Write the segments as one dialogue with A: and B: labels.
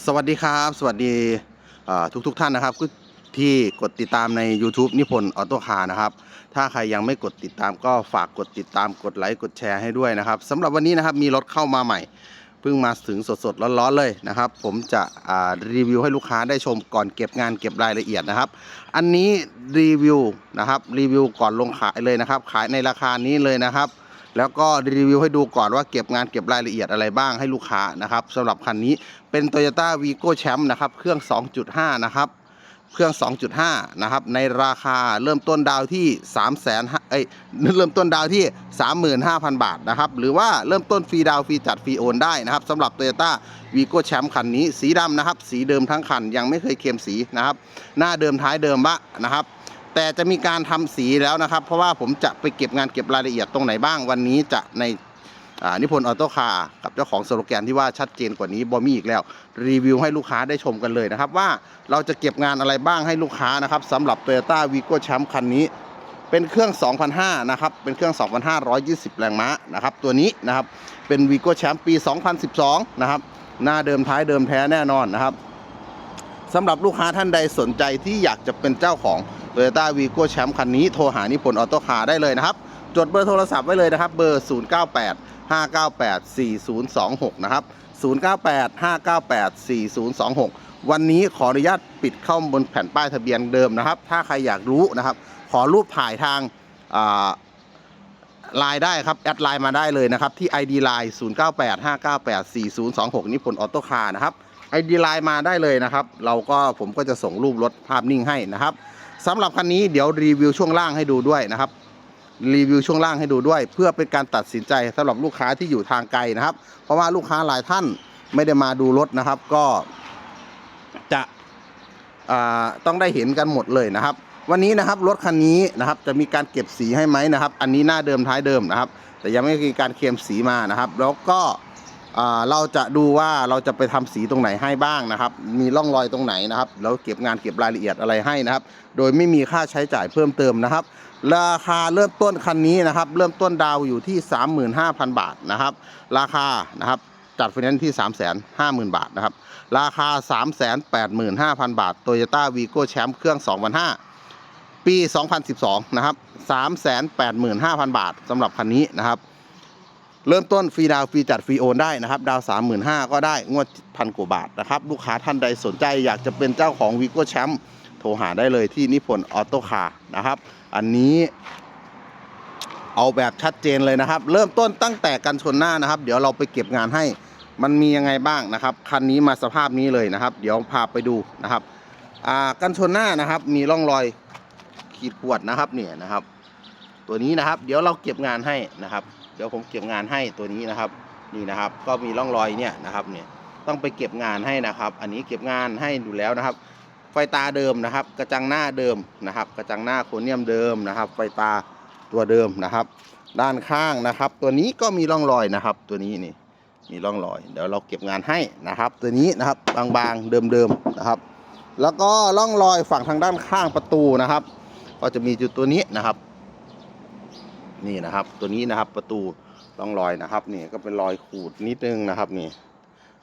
A: สวัสดีครับ สวัสดีทุกทุกท่านนะครับที่กดติดตามใน YouTube นิพนธ์ออโต้คาร์นะครับ ถ้าใครยังไม่กดติดตามก็ฝากกดติดตามกดไลค์กดแชร์ให้ด้วยนะครับสำหรับวันนี้นะครับมีรถเข้ามาใหม่ เพิ่งมาถึงสดๆร้อนๆเลยนะครับ ผมจะรีวิวให้ลูกค้าได้ชมก่อนเก็บงานเก็บรายละเอียดนะครับ อันนี้รีวิวนะครับรีวิวก่อนลงขายเลยนะครับ ขายในราคานี้เลยนะครับ แล้วก็รีวิวให้ดูก่อนว่าเก็บงานเก็บรายละเอียดอะไรบ้างให้ลูกค้านะครับสำหรับคันนี้เป็น Toyota Vigo Champ นะครับเครื่อง 2.5 นะครับเครื่อง 2.5 นะครับ ในราคาเริ่มต้นดาวที่ 3 0 0 0 0เอ้ย เริ่มต้นดาวที่ 35,000 บาทนะครับ หรือว่าเริ่มต้นฟรีดาวฟรีจัดฟรีโอนได้นะครับสำหรับ Toyota Vigo Champ คันนี้ สีดำนะครับ สีเดิมทั้งคัน ยังไม่เคยเคลมสีนะครับ หน้าเดิมท้ายเดิมบะนะครับ แต่จะมีการทำสีแล้วนะครับ เพราะว่าผมจะไปเก็บงานเก็บรายละเอียดตรงไหนบ้างวันนี้จะในนิพนธ์ออโต้คาร์กับเจ้าของสโลแกนที่ว่าชัดเจนกว่านี้บอมี่อีกแล้ว รีวิวให้ลูกค้าได้ชมกันเลยนะครับ ว่าเราจะเก็บงานอะไรบ้างให้ลูกค้านะครับสำหรับ Toyota Vigo Champ คันนี้ เป็นเครื่อง 2,500นะครับเป็นเครื่อง 2,520 แรงม้านะครับตัวนี้นะครับเป็น Vigo Champ ปี 2012 นะครับหน้าเดิมท้ายเดิมแท้แน่นอนนะครับสำหรับลูกค้าท่านใดสนใจที่อยากจะเป็นเจ้าของ Toyota Vigo Champ คันนี้โทรหานิพนธ์ออโต้คาร์ได้เลยนะครับ จดเบอร์โทรศัพท์ไว้เลยนะครับ เบอร์ 098 598 4026 นะครับ 098 598 4026 วันนี้ขออนุญาตปิดเข้าบนแผ่นป้ายทะเบียนเดิมนะครับ ถ้าใครอยากรู้นะครับ ขอรูปถ่ายทางไลน์ได้ครับ แอดไลน์มาได้เลยนะครับ ที่ ID Line 098 598 4026 นิพนธ์ออโต้คาร์นะครับ ID Line มาได้เลยนะครับ เราก็ผมก็จะส่งรูปรถภาพนิ่งให้นะครับ สำหรับคันนี้เดี๋ยวรีวิวช่วงล่างให้ดูด้วยนะครับ รีวิวช่วงล่างให้ดูด้วย เพื่อเป็นการตัดสินใจสำหรับลูกค้าที่อยู่ทางไกลนะครับ เพราะว่าลูกค้าหลายท่านไม่ได้มาดูรถนะครับ ก็จะต้องได้เห็นกันหมดเลยนะครับ วันนี้นะครับรถคันนี้นะครับ จะมีการเก็บสีให้ไหมนะครับ อันนี้หน้าเดิมท้ายเดิมนะครับ แต่ยังไม่มีการเคลมสีมานะครับ แล้วก็ เราจะดูว่าเราจะไปทำสีตรงไหนให้บ้างนะครับ มีร่องรอยตรงไหนนะครับ แล้วเก็บงานเก็บรายละเอียดอะไรให้นะครับ โดยไม่มีค่าใช้จ่ายเพิ่มเติมนะครับ ราคาเริ่มต้นคันนี้นะครับ เริ่มต้นดาวอยู่ที่ 35,000 บาทนะครับ ราคานะครับจัดไฟแนนซ์ที่ 350,000 บาทนะครับ ราคา 385,000 บาท Toyota Vigo Champ เครื่อง 2005 ปี 2012 นะครับ 385,000 บาทสำหรับคันนี้นะครับ เริ่มต้นฟรีดาวฟรีจัดฟรีโอนได้นะครับ ดาว 35,000 ก็ได้งวดพันกว่าบาทนะครับ ลูกค้าท่านใดสนใจอยากจะเป็นเจ้าของ Vigo Champ โทรหาได้เลยที่นิพนธ์ออโต้คาร์นะครับ อันนี้เอาแบบชัดเจนเลยนะครับ เริ่มต้นตั้งแต่กันชนหน้านะครับ เดี๋ยวเราไปเก็บงานให้มันมียังไงบ้างนะครับคันนี้มาสภาพนี้เลยนะครับ เดี๋ยวพาไปดูนะครับอ่ากันชนหน้านะครับ มีร่องรอยขีดขวดนะครับเนี่ยนะครับ ตัวนี้นะครับ เดี๋ยวเราเก็บงานให้นะครับ เดี๋ยวผมเก็บงานให้ตัวนี้นะครับนี่นะครับ ก็มีร่องรอยเนี่ยนะครับเนี่ยต้องไปเก็บงานให้นะครับ อันนี้เก็บงานให้อยู่แล้วนะครับ ไฟตาเดิมนะครับ กระจังหน้าเดิมนะครับ กระจังหน้าโครเนียมเดิมนะครับ ไฟตาตัวเดิมนะครับ ด้านข้างนะครับ ตัวนี้ก็มีร่องรอยนะครับ ตัวนี้นี่มีร่องรอย เดี๋ยวเราเก็บงานให้นะครับ ตัวนี้นะครับบางๆเดิมๆนะครับ แล้วก็ร่องรอยฝั่งทางด้านข้างประตูนะครับ ก็จะมีจุดตัวนี้นะครับ นี่นะครับ ตัวนี้นะครับประตูร่องรอยนะครับ นี่ก็เป็นรอยขูดนิดนึงนะครับนี่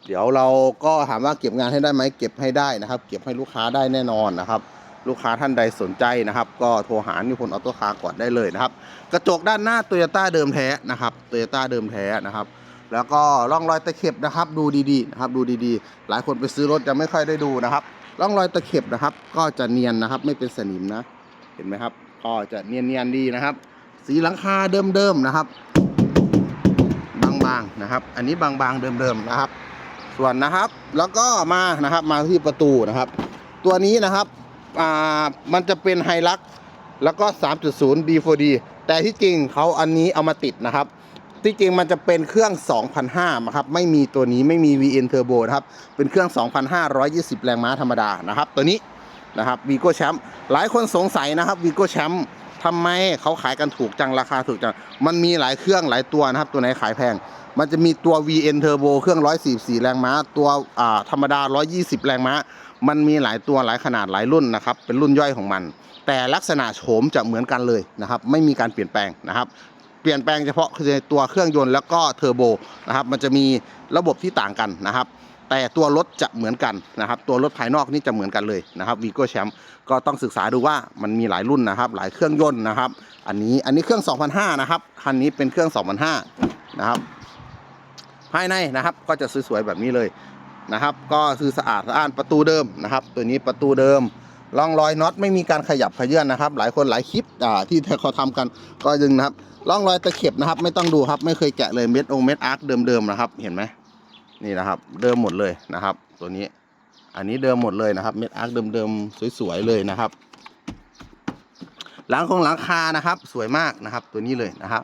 A: เดี๋ยวเราก็ถามว่าเก็บงานให้ได้ไหมเก็บให้ได้นะครับ เก็บให้ลูกค้าได้แน่นอนนะครับลูกค้าท่านใดสนใจนะครับ ก็โทรหานิพนธ์ออโต้คาร์ก่อนได้เลยนะครับ กระจกด้านหน้าโตโยต้าเดิมแท้นะครับโตโยต้าเดิมแท้นะครับ แล้วก็ร่องรอยตะเข็บนะครับ ดูดีๆนะครับดูดีๆ หลายคนไปซื้อรถจะไม่ค่อยได้ดูนะครับ ร่องรอยตะเข็บนะครับ ก็จะเนียนนะครับ ไม่เป็นสนิมนะ เห็นไหมครับ ก็จะเนียนๆดีนะครับ สีหลังคาเดิมๆนะครับ บางๆนะครับ อันนี้บางๆเดิมๆนะครับ ส่วนนะครับ แล้วก็มานะครับมาที่ประตูนะครับ ตัวนี้นะครับอ่ามันจะเป็นไฮลักแล้วก็ 3.0 D4D แต่ที่จริงเขาอันนี้เอามาติดนะครับ ที่จริงมันจะเป็นเครื่อง 2,500นะครับ ไม่มีตัวนี้ไม่มี VN Turbo นะครับ เป็นเครื่อง 2,520 แรงม้าธรรมดานะครับ ตัวนี้นะครับ Vigo Champ หลายคนสงสัยนะครับ Vigo Champ ทำไมเขาขายกันถูกจังราคาถูกจัง มันมีหลายเครื่องหลายตัวนะครับ ตัวไหนขายแพง มันจะมีตัว VN Turbo เครื่อง 144 แรงม้า ตัวอ่าธรรมดา 120 แรงม้า มันมีหลายตัวหลายขนาดหลายรุ่นนะครับ เป็นรุ่นย่อยของมัน แต่ลักษณะโฉมจะเหมือนกันเลยนะครับ ไม่มีการเปลี่ยนแปลงนะครับ เปลี่ยนแปลงเฉพาะคือในตัวเครื่องยนต์แล้วก็เทอร์โบนะครับ มันจะมีระบบที่ต่างกันนะครับ แต่ตัวรถจะเหมือนกันนะครับ ตัวรถภายนอกนี่จะเหมือนกันเลยนะครับวีโก้แชมป์ก็ต้องศึกษาดูว่ามันมีหลายรุ่นนะครับ หลายเครื่องยนต์นะครับ อันนี้อันนี้เครื่อง 2005 นะครับคันนี้เป็นเครื่อง 2005 นะครับ ภายในนะครับก็จะสวยๆแบบนี้เลยนะครับ ก็คือสะอาดสะอ้านประตูเดิมนะครับ ตัวนี้ประตูเดิมร่องรอยน็อตไม่มีการขยับขยื่นนะครับ หลายคนหลายคลิปที่เขาทำกันก็ยังนะครับร่องรอยตะเข็บนะครับ ไม่ต้องดูครับไม่เคยแกะเลยเม็ดองเม็ดอาร์คเดิมๆนะครับ เห็นไหม นี่นะครับ เดิมหมดเลยนะครับ ตัวนี้ อันนี้เดิมหมดเลยนะครับ เม็ดอาร์คเดิมๆสวยๆเลยนะครับ หลังของหลังคานะครับ สวยมากนะครับ ตัวนี้เลยนะครับ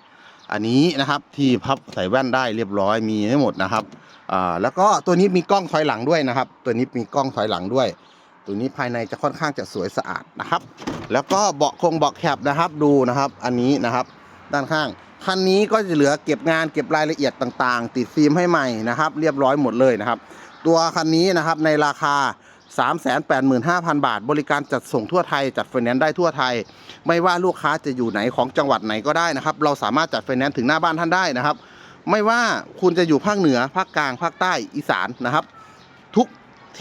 A: อันนี้นะครับที่พับใส่แว่นได้เรียบร้อยมีให้หมดนะครับอ่าแล้วก็ตัวนี้มีกล้องถอยหลังด้วยนะครับ ตัวนี้มีกล้องถอยหลังด้วย ตัวนี้ภายในจะค่อนข้างจะสวยสะอาดนะครับ แล้วก็เบาะคงเบาะแคบนะครับ ดูนะครับ อันนี้นะครับ ด้านข้าง คันนี้ก็จะเหลือเก็บงานเก็บรายละเอียดต่างๆ ติดฟิล์มให้ใหม่นะครับ เรียบร้อยหมดเลยนะครับ ตัวคันนี้นะครับในราคา 385,000 บาท บริการจัดส่งทั่วไทย จัดไฟแนนซ์ได้ทั่วไทย ไม่ว่าลูกค้าจะอยู่ไหนของจังหวัดไหนก็ได้นะครับ เราสามารถจัดไฟแนนซ์ถึงหน้าบ้านท่านได้นะครับ ไม่ว่าคุณจะอยู่ภาคเหนือภาคกลางภาคใต้อีสานนะครับ ทุก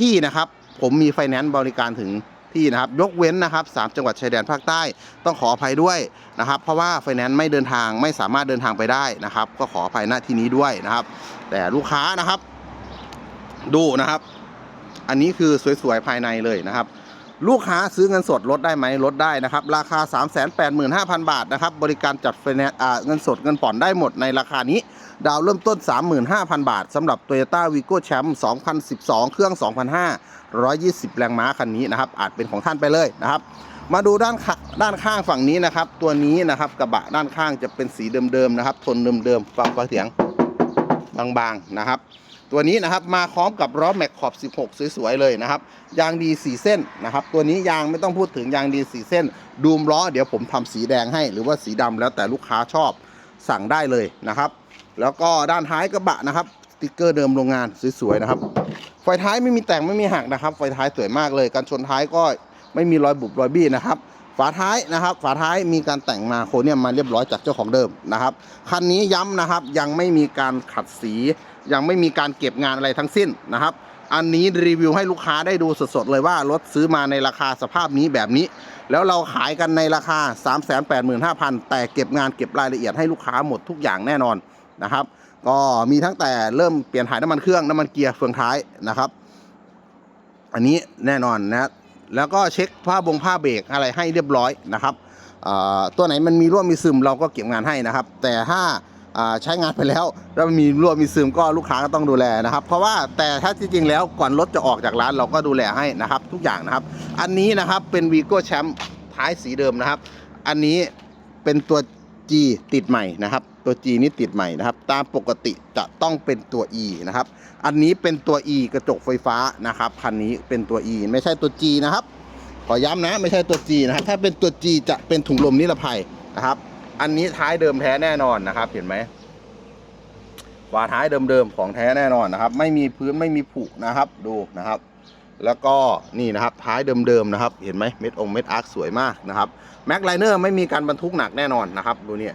A: ที่นะครับ ผมมีไฟแนนซ์บริการถึง ที่นะครับยกเว้นนะครับสามจังหวัดชายแดนภาคใต้ต้องขออภัยด้วยนะครับ เพราะว่าไฟแนนซ์ไม่เดินทางไม่สามารถเดินทางไปได้นะครับ ก็ขออภัยณที่นี้ด้วยนะครับ แต่ลูกค้านะครับ ดูนะครับ อันนี้คือสวยๆภายในเลยนะครับ ลูกค้าซื้อเงินสดลดได้ไหมลดได้นะครับ ราคา 385,000 บาทนะครับ บริการจัดไฟแนนซ์เงินสดเงินผ่อนได้หมดในราคานี้ ดาวเริ่มต้น 35,000 บาทสำหรับ Toyota Vigo Champ 2012 เครื่อง 2,520 แรงม้าคันนี้นะครับ อาจเป็นของท่านไปเลยนะครับ มาดูด้านด้านข้างฝั่งนี้นะครับ ตัวนี้นะครับกระบะด้านข้างจะเป็นสีเดิมๆนะครับ ทนเดิมๆฟังฟังเสียงบางๆนะครับ ตัวนี้นะครับมาพร้อมกับล้อแม็กขอบ 16 สวยๆเลยนะครับ ยางดี 4 เส้นนะครับ ตัวนี้ยางไม่ต้องพูดถึงยางดี 4 เส้น ดูมล้อเดี๋ยวผมทำสีแดงให้ หรือว่าสีดำแล้วแต่ลูกค้าชอบสั่งได้เลยนะครับ แล้วก็ด้านท้ายกระบะนะครับสติกเกอร์เดิมโรงงานสวยๆนะครับไฟท้ายไม่มีแต่งไม่มีหักนะครับไฟท้ายสวยมากเลยการชนท้ายก็ไม่มีรอยบุบรอยบี้นะครับฝาท้ายนะครับ ฝาท้ายมีการแต่งมาโคเนียมมาเรียบร้อยจากเจ้าของเดิมนะครับคันนี้ย้ำนะครับยังไม่มีการขัดสี ยังไม่มีการเก็บงานอะไรทั้งสิ้นนะครับ อันนี้รีวิวให้ลูกค้าได้ดูสดๆเลยว่ารถซื้อมาในราคาสภาพนี้แบบนี้ แล้วเราขายกันในราคา 385,000 แต่เก็บงานเก็บรายละเอียดให้ลูกค้าหมดทุกอย่างแน่นอนนะครับ ก็มีทั้งแต่เริ่มเปลี่ยนถ่ายน้ำมันเครื่องน้ำมันเกียร์เฟืองท้ายนะครับ อันนี้แน่นอนนะแล้วก็เช็คผ้าบงผ้าเบรกอะไรให้เรียบร้อยนะครับตัวไหนมันมีรั่วมีซึมเราก็เก็บงานให้นะครับ แต่ถ้า ใช้งานไปแล้ว แล้วมีรั่วมีซึมก็ลูกค้าก็ต้องดูแลนะครับ เพราะว่าแต่ถ้าจริงๆแล้วก่อนรถจะออกจากร้านเราก็ดูแลให้นะครับ ทุกอย่างนะครับ อันนี้นะครับเป็นวีโก้แชมป์ท้ายสีเดิมนะครับ อันนี้เป็นตัว G ติดใหม่นะครับ ตัว G นี่ติดใหม่นะครับ ตามปกติจะต้องเป็นตัว E นะครับ อันนี้เป็นตัว E กระจกไฟฟ้านะครับคันนี้เป็นตัว E ไม่ใช่ตัว G นะครับขอย้ำนะไม่ใช่ตัว G นะครับ ถ้าเป็นตัว G จะเป็นถุงลมนิรภัยนะครับ อันนี้ท้ายเดิมแท้แน่นอนนะครับ เห็นไหมฝาท้ายเดิมๆของแท้แน่นอนนะครับ ไม่มีพื้นไม่มีผุนะครับ ดูนะครับ แล้วก็นี่นะครับ ท้ายเดิมๆนะครับ เห็นไหมเม็ดองเม็ดอาร์คสวยมากนะครับแม็กไลเนอร์ไม่มีการบรรทุกหนักแน่นอนนะครับ ดูเนี่ย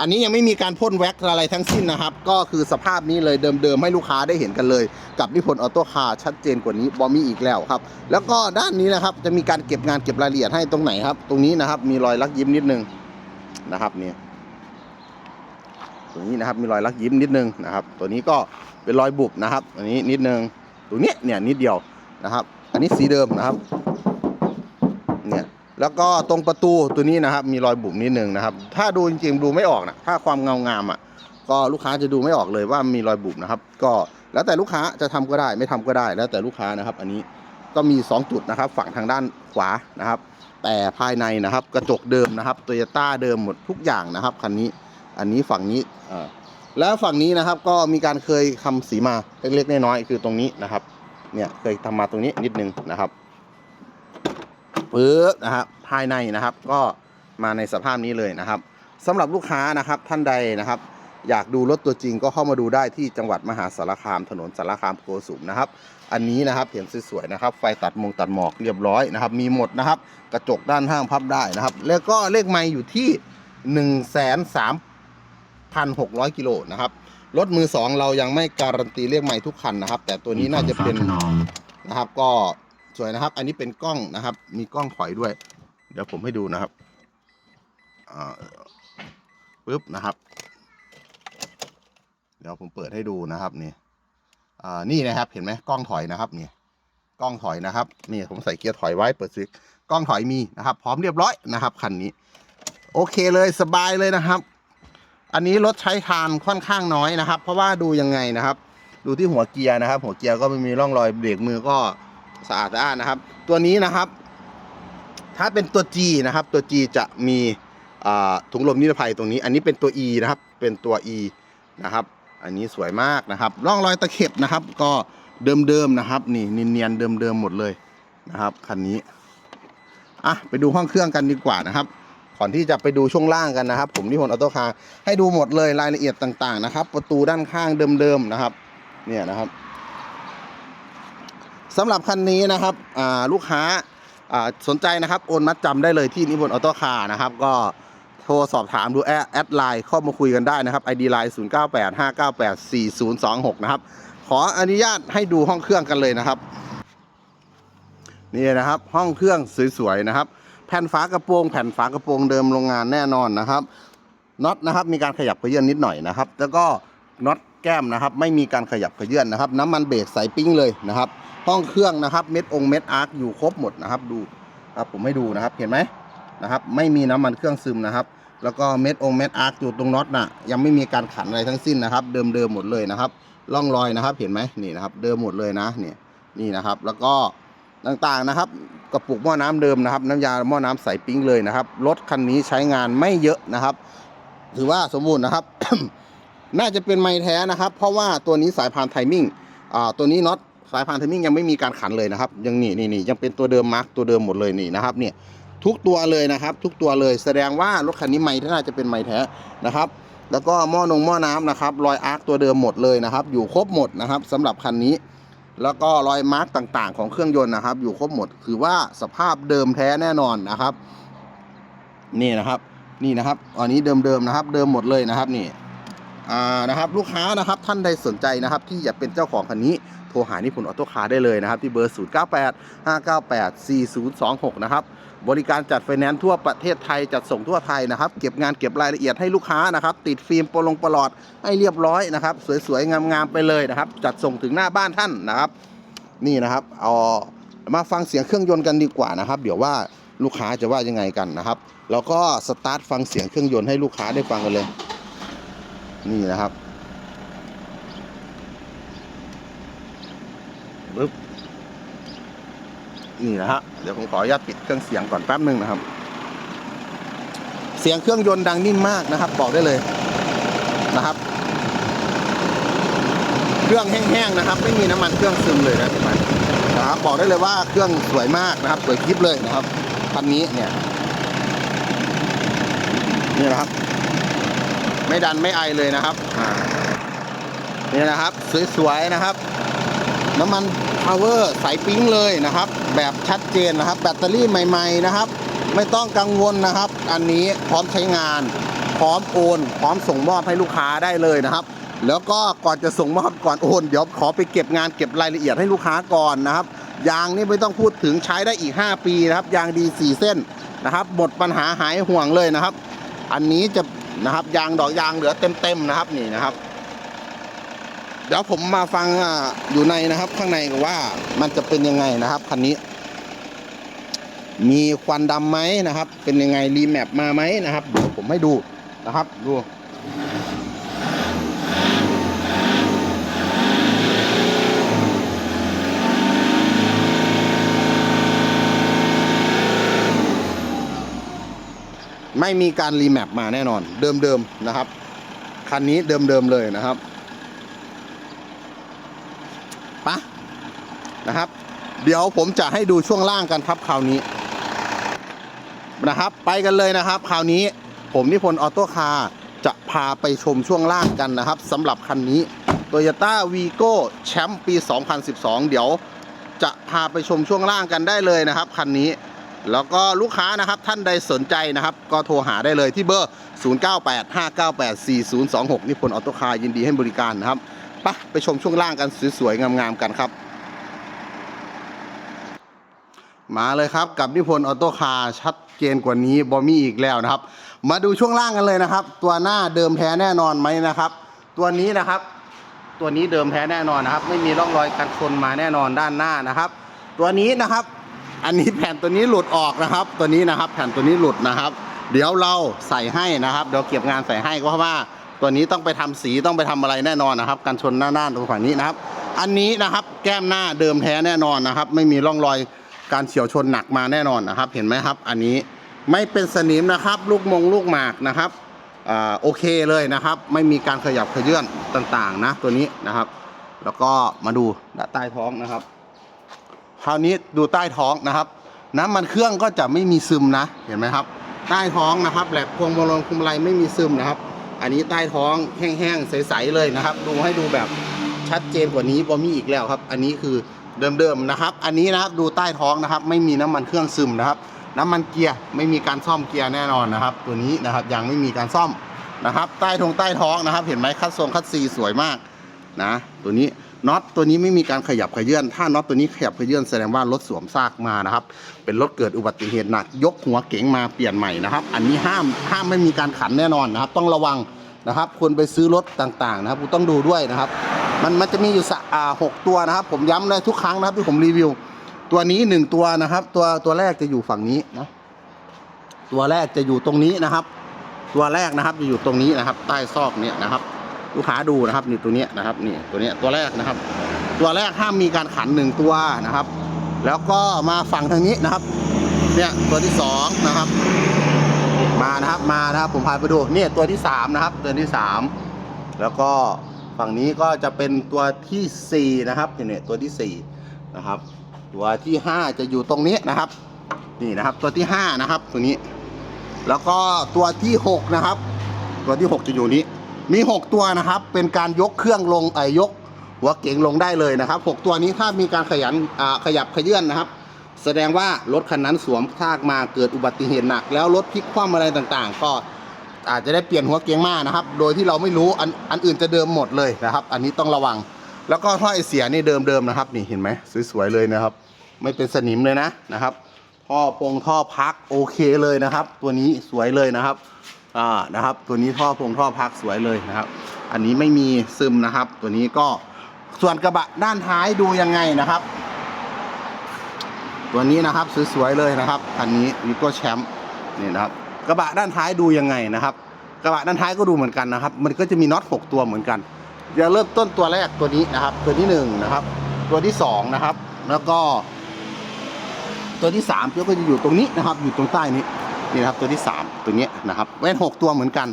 A: อันนี้ยังไม่มีการพ่นแว็กซ์อะไรทั้งสิ้นนะครับ ก็คือสภาพนี้เลยเดิมๆให้ลูกค้าได้เห็นกันเลย กับนิพนธ์ออโต้คาร์ชัดเจนกว่านี้บอมีอีกแล้วครับ แล้วก็ด้านนี้นะครับจะมีการเก็บงานเก็บรายละเอียดให้ตรงไหนครับ ตรงนี้นะครับมีรอยลักยิ้มนิดนึง นะครับเนี่ยตรงนี้นะครับมีรอยลักยิ้มนิดนึงนะครับ ตัวนี้ก็เป็นรอยบุบนะครับ อันนี้นิดนึงตรงเนี้เนี่ยนิดเดียวนะครับ อันนี้สีเดิมนะครับเนี่ยแล้วก็ตรงประตูตัวนี้นะครับ มีรอยบุ๋มนิดนึงนะครับ ถ้าดูจริงๆดูไม่ออกนะถ้าความเงางามอะ ก็ลูกค้าจะดูไม่ออกเลยว่ามีรอยบุ๋มนะครับ ก็แล้วแต่ลูกค้าจะทำก็ได้ไม่ทำก็ได้ แล้วแต่ลูกค้านะครับ อันนี้ ก็มี 2 จุดนะครับ ฝั่งทางด้านขวานะครับ แต่ภายในนะครับกระจกเดิมนะครับโตโยต้าเดิมหมดทุกอย่างนะครับคันนี้อันนี้ฝั่งนี้แล้วฝั่งนี้นะครับก็มีการเคยทำสีมาเล็กๆน้อยๆคือตรงนี้นะครับเนี่ยเคยทำมาตรงนี้นิดนึงนะครับปึ๊บนะครับภายในนะครับก็มาในสภาพนี้เลยนะครับสำหรับลูกค้านะครับท่านใดนะครับ อยากดูรถตัวจริงก็เข้ามาดูได้ที่จังหวัดมหาสารคามถนนสารคามโกสุมนะครับ อันนี้นะครับเห็นสวยๆนะครับ ไฟตัดมงตัดหมอกเรียบร้อยนะครับ มีหมดนะครับ กระจกด้านข้างพับได้นะครับ แล้วก็เลขไม้อยู่ที่1นึ่งแสนสามพันหกร้อยกิโลนะครับรถมือสองเรายังไม่การันตีเรียกใหม่ทุกคันนะครับ แต่ตัวนี้น่าจะเป็น
B: นะ
A: ครับ ก็สวยนะครับ อันนี้เป็นกล้องนะครับ มีกล้องถอยด้วย เดี๋ยวผมให้ดูนะครับปึ๊บนะครับ เดี๋ยวผมเปิดให้ดูนะครับนี่อ่านี่นะครับเห็นไหมกล้องถอยนะครับนี่กล้องถอยนะครับนี่ผมใส่เกียร์ถอยไว้เปิดสวิตช์กล้องถอยมีนะครับ พร้อมเรียบร้อยนะครับคันนี้ โอเคเลยสบายเลยนะครับ อันนี้รถใช้ทานค่อนข้างน้อยนะครับ เพราะว่าดูยังไงนะครับ ดูที่หัวเกียร์นะครับ หัวเกียร์ก็ไม่มีร่องรอยเบรกมือก็สะอาดสะอานนะครับ ตัวนี้นะครับ ถ้าเป็นตัว G นะครับ ตัว G จะมีอ่าถุงลมนิรภัยตรงนี้ อันนี้เป็นตัว E นะครับ เป็นตัว E นะครับ อันนี้สวยมากนะครับ ร่องรอยตะเข็บนะครับ ก็เดิมๆนะครับ นี่เนียนๆเดิมๆหมดเลยนะครับคันนี้อะไปดูห้องเครื่องกันดีกว่านะครับ ก่อนที่จะไปดูช่วงล่างกันนะครับ ผมนิพนธ์ออโต้คาร์ให้ดูหมดเลยรายละเอียดต่างๆนะครับ ประตูด้านข้างเดิมๆนะครับ เนี่ยนะครับสำหรับคันนี้นะครับอ่าลูกค้าอ่าสนใจนะครับโอนมัดจำได้เลยที่นิพนธ์ออโต้คาร์นะครับ ก็ โทรสอบถามดูแอดไลน์เข้ามาคุยกันได้นะครับ ID ไลน์0 9 8 5 9 8 4 0 2 6 นะครับ ขออนุญาตให้ดูห้องเครื่องกันเลยนะครับ นี่นะครับห้องเครื่องสวยๆนะครับ แผ่นฝากระโปรง แผ่นฝากระโปรงเดิมโรงงานแน่นอนนะครับน็อตนะครับมีการขยับเขยื่อนนิดหน่อยนะครับ แล้วก็น็อตแก้มนะครับ ไม่มีการขยับเขยื่อนนะครับ น้ำมันเบรกใสปิ้งเลยนะครับ ห้องเครื่องนะครับ เม็ดองเม็ดอาร์คอยู่ครบหมดนะครับ ดูครับผมให้ดูนะครับ เห็นไหม นะครับ ไม่มีน้ำมันเครื่องซึมนะครับ แล้วก็เม็ดองเม็ดอาร์คอยู่ตรงน็อตน่ะยังไม่มีการขันอะไรทั้งสิ้นนะครับ เดิมเดิมๆหมดเลยนะครับร่องรอยนะครับ เห็นไหมนี่นะครับ เดิมหมดเลยนะนี่นี่นะครับ แล้วก็ต่างๆนะครับกระปุกหม้อน้ำเดิมนะครับ น้ำยาหม้อน้ำใสปิ้งเลยนะครับรถคันนี้ใช้งานไม่เยอะนะครับ ถือว่าสมบูรณ์นะครับ น่าจะเป็นไม้แท้นะครับ เพราะว่าตัวนี้สายพานไทมิ่งอ่าตัวนี้น็อตสายพานไทมิ่งยังไม่มีการขันเลยนะครับ ยังนี่นี่นี่ยังเป็นตัวเดิมมาร์กตัวเดิมหมดเลยนี่นะครับ เนี่ย ทุกตัวเลยนะครับ ทุกตัวเลยแสดงว่ารถคันนี้ไม้น่าจะเป็นไม้แท้นะครับ แล้วก็หม้อนงหม้อน้ำนะครับ รอยอาร์คตัวเดิมหมดเลยนะครับ อยู่ครบหมดนะครับสำหรับคันนี้ แล้วก็รอยมาร์กต่างๆ ของเครื่องยนต์นะครับ อยู่ครบหมดคือว่าสภาพเดิมแท้แน่นอนนะครับ นี่นะครับ นี่นะครับอันนี้เดิมๆนะครับ เดิมหมดเลยนะครับนี่อ่านะครับลูกค้านะครับท่านใดสนใจนะครับ ที่อยากเป็นเจ้าของคันนี้โทรหานิพนธ์ออโต้คาร์ได้เลยนะครับ ที่เบอร์ 0 9 8 5 9 8 4 0 2 6 นะครับ บริการจัดไฟแนนซ์ทั่วประเทศไทยจัดส่งทั่วไทยนะครับ เก็บงานเก็บรายละเอียดให้ลูกค้านะครับ ติดฟิล์มโปรลงปลอดให้เรียบร้อยนะครับ สวยๆงามๆไปเลยนะครับ จัดส่งถึงหน้าบ้านท่านนะครับ นี่นะครับเอามาฟังเสียงเครื่องยนต์กันดีกว่านะครับ เดี๋ยวว่าลูกค้าจะว่ายังไงกันนะครับแล้วก็สตาร์ทฟังเสียงเครื่องยนต์ให้ลูกค้าได้ฟังกันเลย นี่นะครับปึ๊บ นี่นะฮะเดี๋ยวผมขออนุญาตปิดเครื่องเสียงก่อนแป๊บหนึ่งนะครับ เสียงเครื่องยนต์ดังนิ่มมากนะครับ บอกได้เลยนะครับ เครื่องแห้งๆนะครับ ไม่มีน้ำมันเครื่องซึมเลยนะเห็นไหมนะครับบอกได้เลยว่าเครื่องสวยมากนะครับสวยคลิปเลยนะครับคันนี้เนี่ยนี่นะครับ ไม่ดันไม่ไอเลยนะครับนี่นะครับ สวยๆนะครับ น้ำมันพาวเวอร์ใสปิ้งเลยนะครับ แบบชัดเจนนะครับ แบตเตอรี่ใหม่ๆนะครับ ไม่ต้องกังวลนะครับ อันนี้พร้อมใช้งาน พร้อมโอน พร้อมส่งมอบให้ลูกค้าได้เลยนะครับ แล้วก็ก่อนจะส่งมอบก่อนโอนเดี๋ยวขอไปเก็บงานเก็บรายละเอียดให้ลูกค้าก่อนนะครับยางนี่ไม่ต้องพูดถึงใช้ได้อีก 5 ปีนะครับ ยางดี 4 เส้นนะครับหมดปัญหาหายห่วงเลยนะครับ อันนี้จะนะครับยางดอกยางเหลือเต็มๆนะครับนี่นะครับ เดี๋ยวผมมาฟังอยู่ในนะครับ ข้างในว่ามันจะเป็นยังไงนะครับคันนี้ มีควันดำไหมนะครับ เป็นยังไงรีแมปมาไหมนะครับเดี๋ยวผมให้ดูนะครับดูไม่มีการรีแมปมาแน่นอน เดิมๆนะครับ คันนี้เดิมๆเลยนะครับ ปะนะครับ เดี๋ยวผมจะให้ดูช่วงล่างกันครับคราวนี้นะครับ ไปกันเลยนะครับ คราวนี้ผมนิพนธ์ออโต้คาร์จะพาไปชมช่วงล่างกันนะครับสำหรับคันนี้ Toyota Vigo แชมป์ปี 2012 เดี๋ยวจะพาไปชมช่วงล่างกันได้เลยนะครับคันนี้ แล้วก็ลูกค้านะครับท่านใดสนใจนะครับ ก็โทรหาได้เลยที่เบอร์ 0985984026 นิพนธ์ออโต้คาร์ยินดีให้บริการนะครับ ไปไปชมช่วงล่างกันสวยๆงามๆกันครับ มาเลยครับกับนิพนธ์ออโต้คาร์ชัดเจนกว่านี้บอมี่อีกแล้วนะครับ มาดูช่วงล่างกันเลยนะครับ ตัวหน้าเดิมแท้แน่นอนไหมนะครับ ตัวนี้นะครับ ตัวนี้เดิมแท้แน่นอนนะครับ ไม่มีร่องรอยการชนมาแน่นอนด้านหน้านะครับ ตัวนี้นะครับอันนี้แผ่นตัวนี้หลุดออกนะครับ ตัวนี้นะครับ แผ่นตัวนี้หลุดนะครับ เดี๋ยวเราใส่ให้นะครับ เดี๋ยวเก็บงานใส่ให้เพราะว่า ตัวนี้ต้องไปทำสีต้องไปทำอะไรแน่นอนนะครับการชนหน้าหน้าตรงฝั่งนี้นะครับ อันนี้นะครับแก้มหน้าเดิมแท้แน่นอนนะครับ ไม่มีร่องรอยการเฉียวชนหนักมาแน่นอนนะครับ เห็นไหมครับ อันนี้ไม่เป็นสนิมนะครับ ลูกมงลูกหมากนะครับอ่าโอเคเลยนะครับ ไม่มีการขยับขยื่นต่างๆนะตัวนี้นะครับ แล้วก็มาดูด้านใต้ท้องนะครับ คราวนี้ดูใต้ท้องนะครับ น้ำมันเครื่องก็จะไม่มีซึมนะ เห็นไหมครับ ใต้ท้องนะครับแหลกพวงมาลัยคุมอะไรไม่มีซึมนะครับ อันนี้ใต้ท้องแห้งๆใสๆเลยนะครับ ดูให้ดูแบบชัดเจนกว่านี้บอมีอีกแล้วครับ อันนี้คือเดิมๆนะครับ อันนี้นะครับดูใต้ท้องนะครับ ไม่มีน้ำมันเครื่องซึมนะครับ น้ำมันเกียร์ไม่มีการซ่อมเกียร์แน่นอนนะครับ ตัวนี้นะครับยังไม่มีการซ่อมนะครับ ใต้ทงใต้ท้องนะครับ เห็นไหมคัดทรงคัดซีสวยมากนะ ตัวนี้ น็อตตัวนี้ไม่มีการขยับขยื่นถ้าน็อตตัวนี้ขยับขยื่นแสดงว่ารถสวมซากมานะครับ เป็นรถเกิดอุบัติเหตุหนัก ยกหัวเก๋งมาเปลี่ยนใหม่นะครับ อันนี้ห้ามห้ามไม่มีการขันแน่นอนนะครับ ต้องระวังนะครับควรไปซื้อรถต่างๆนะครับต้องดูด้วยนะครับ มันมันจะมีอยู่อ่าหกตัวนะครับ ผมย้ำเลยทุกครั้งนะครับที่ผมรีวิว ตัวนี้หนึ่งตัวนะครับ ตัวตัวแรกจะอยู่ฝั่งนี้นะตัวแรกจะอยู่ตรงนี้นะครับ ตัวแรกนะครับจะอยู่ตรงนี้นะครับ ใต้ซอกเนี่ยนะครับ ลูกค้าดูนะครับนี่ตัวนี้นะครับนี่ตัวนี้ตัวแรกนะครับ ตัวแรกห้ามมีการขันหนึ่งตัวนะครับ แล้วก็มาฝั่งทางนี้นะครับ เนี่ยตัวที่สองนะครับ มานะครับมานะครับผมพาไปดูเนี่ยตัวที่สามนะครับ ตัวที่สามแล้วก็ฝั่งนี้ก็จะเป็นตัวที่สี่นะครับเนี่ยตัวที่สี่นะครับ ตัวที่ห้าจะอยู่ตรงนี้นะครับ นี่นะครับตัวที่ห้านะครับตัวนี้ แล้วก็ตัวที่หกนะครับ ตัวที่หกจะอยู่นี้ มี 6 ตัวนะครับ เป็นการยกเครื่องลงไอ้ยกหัวเก๋งลงได้เลยนะครับ 6 ตัวนี้ถ้ามีการขยันอ่าขยับขยื่นนะครับ แสดงว่ารถคันนั้นสวมซากมาเกิดอุบัติเหตุหนัก แล้วรถพลิกคว่ำอะไรต่างๆ ก็อาจจะได้เปลี่ยนหัวเก๋งมานะครับ โดยที่เราไม่รู้อันอันอื่นจะเดิมหมดเลยนะครับ อันนี้ต้องระวัง แล้วก็ท่อไอเสียนี่เดิมๆนะครับ นี่เห็นไหมสวยๆเลยนะครับ ไม่เป็นสนิมเลยนะนะครับท่อพงท่อพักโอเคเลยนะครับ ตัวนี้สวยเลยนะครับ อ่านะครับ ตัวนี้ท่อพงท่อพักสวยเลยนะครับ อันนี้ไม่มีซึมนะครับ ตัวนี้ก็ส่วนกระบะด้านท้ายดูยังไงนะครับ ตัวนี้นะครับสวยๆเลยนะครับคันนี้วิโก้แชมป์นี่นะครับ กระบะด้านท้ายดูยังไงนะครับ กระบะด้านท้ายก็ดูเหมือนกันนะครับ มันก็จะมีน็อตหกตัวเหมือนกันเดี๋ยวเริ่มต้นตัวแรกตัวนี้นะครับ ตัวที่หนึ่งนะครับ ตัวที่สองนะครับ แล้วก็ ตัวที่สามก็จะอยู่ตรงนี้นะครับ อยู่ตรงใต้นี้ นี่นะครับตัวที่สามตัวนี้นะครับแว่นหกตัวเหมือนกัน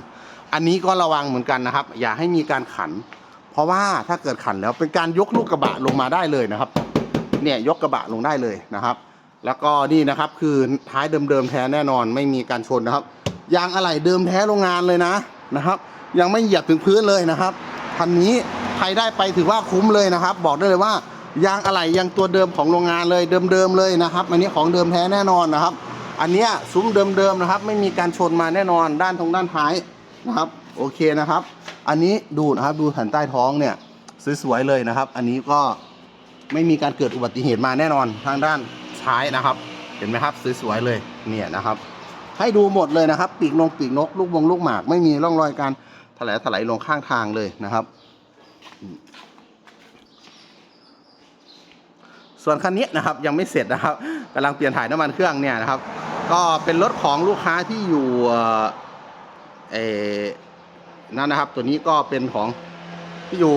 A: อันนี้ก็ระวังเหมือนกันนะครับ อย่าให้มีการขัน เพราะว่าถ้าเกิดขันแล้วเป็นการยกลูกกระบะลงมาได้เลยนะครับ เนี่ยยกกระบะลงได้เลยนะครับ แล้วก็นี่นะครับคือท้ายเดิมๆแท้แน่นอนไม่มีการชนนะครับยางอะไหล่เดิมแท้โรงงานเลยนะนะครับ ยังไม่เหยียบถึงพื้นเลยนะครับคันนี้ใครได้ไปถือว่าคุ้มเลยนะครับ บอกได้เลยว่ายางอะไหล่ยังตัวเดิมของโรงงานเลยเดิมๆเลยนะครับ อันนี้ของเดิมแท้แน่นอนนะครับ อันเนี้ยซุ้มเดิมๆนะครับ ไม่มีการชนมาแน่นอนด้านทางด้านท้ายนะครับ โอเคนะครับ อันนี้ดูนะครับดูแผ่นใต้ท้องเนี่ยสวยๆเลยนะครับ อันนี้ก็ไม่มีการเกิดอุบัติเหตุมาแน่นอนทางด้านท้ายนะครับ เห็นไหมครับสวยๆเลยเนี่ยนะครับ ให้ดูหมดเลยนะครับ ปีกนงปีกนกลูกวงลูกหมาก ไม่มีร่องรอยการถลายถลายลงข้างทางเลยนะครับ ส่วนคันนี้นะครับยังไม่เสร็จนะครับกำลังเปลี่ยนถ่ายน้ำมันเครื่องเนี่ยนะครับ ก็เป็นรถของลูกค้าที่อยู่เอนั่นนะครับ ตัวนี้ก็เป็นของที่อยู่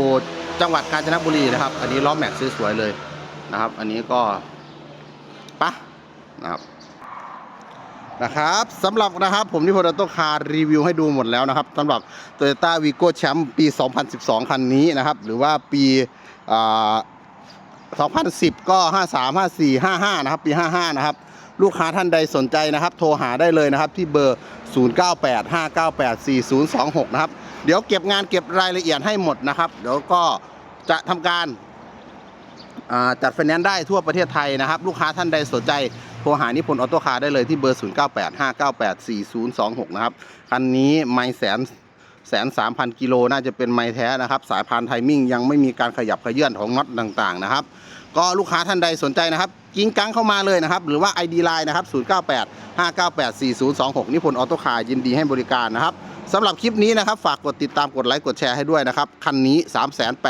A: จังหวัดกาญจนบุรีนะครับ อันนี้ล้อแม็กซ์สวยๆเลยนะครับ อันนี้ก็ปะนะครับนะครับสำหรับนะครับผมนิพนธ์ออโต้คาร์รีวิวให้ดูหมดแล้วนะครับสำหรับ Toyota Vigo Champ ปี 2012 คันนี้นะครับ หรือว่าปีอ่า 2010 ก็ 53 54 55 นะครับ ปี 55 นะครับ ลูกค้าท่านใดสนใจนะครับ โทรหาได้เลยนะครับ ที่เบอร์ 0985984026 นะครับ เดี๋ยวเก็บงานเก็บรายละเอียดให้หมดนะครับ เดี๋ยวก็จะทำการาจัดไฟแนนซ์ได้ทั่วประเทศไทยนะครับ ลูกค้าท่านใดสนใจโทรหานิพนธ์ออโต้คาร์ได้เลยที่เบอร์ 0985984026 นะครับ คันนี้ไม่แสน แสนสามพันกิโลน่าจะเป็นไม้แท้นะครับ สายพานไทมิ่งยังไม่มีการขยับขยื่นของน็อตต่างๆนะครับ ก็ลูกค้าท่านใดสนใจนะครับกิ้งกังเข้ามาเลยนะครับ หรือว่า ID Line นะครับ 0985984026 นิพนธ์ออโต้คาร์ยินดีให้บริการนะครับสำหรับคลิปนี้นะครับ ฝากกดติดตามกดไลค์กดแชร์ให้ด้วยนะครับ คันนี้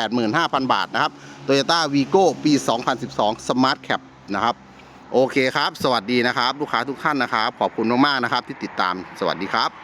A: 385,000 บาทนะครับ Toyota Vigo ปี 2012 Smart Cap นะครับ โอเคครับ สวัสดีนะครับ ลูกค้าทุกท่านนะครับ ขอบคุณมากๆนะครับ ที่ติดตามสวัสดีครับ